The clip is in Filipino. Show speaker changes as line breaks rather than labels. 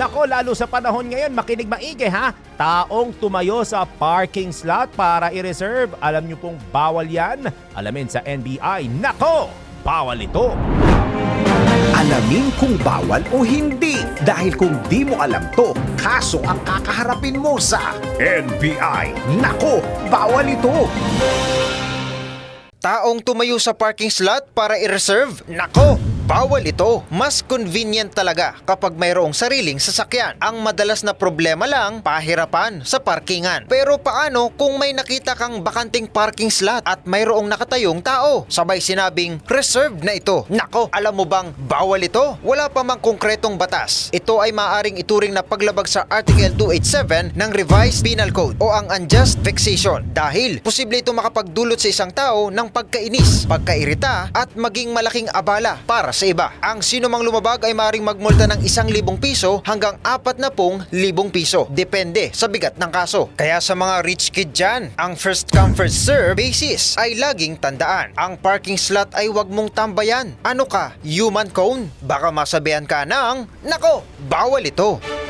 Nako, lalo sa panahon ngayon, makinig maigi ha. Taong tumayo sa parking slot para i-reserve. Alam nyo pong bawal yan. Alamin sa NBI. Nako, bawal ito.
Alamin kung bawal o hindi. Dahil kung di mo alam to, kaso ang kakaharapin mo sa NBI. Nako, bawal ito.
Taong tumayo sa parking slot para i-reserve? Nako! Bawal ito. Mas convenient talaga kapag mayroong sariling sasakyan. Ang madalas na problema lang, pahirapan sa parkingan. Pero paano kung may nakita kang bakanting parking slot at mayroong nakatayong tao? Sabay sinabing, reserved na ito. Nako, alam mo bang bawal ito? Wala pa mang konkretong batas. Ito ay maaring ituring na paglabag sa Article 287 ng Revised Penal Code o ang unjust vexation dahil posible ito makapagdulot sa isang tao ng pagkainis, pagkairita at maging malaking abala para iba. Ang sino mang lumabag ay maaaring magmulta ng isang libong piso hanggang apat na pong libong piso. Depende sa bigat ng kaso. Kaya sa mga rich kid dyan, ang first come first serve basis ay laging tandaan. Ang parking slot ay wag mong tambayan. Ano ka, human cone? Baka masabihan ka ng, nako, bawal ito.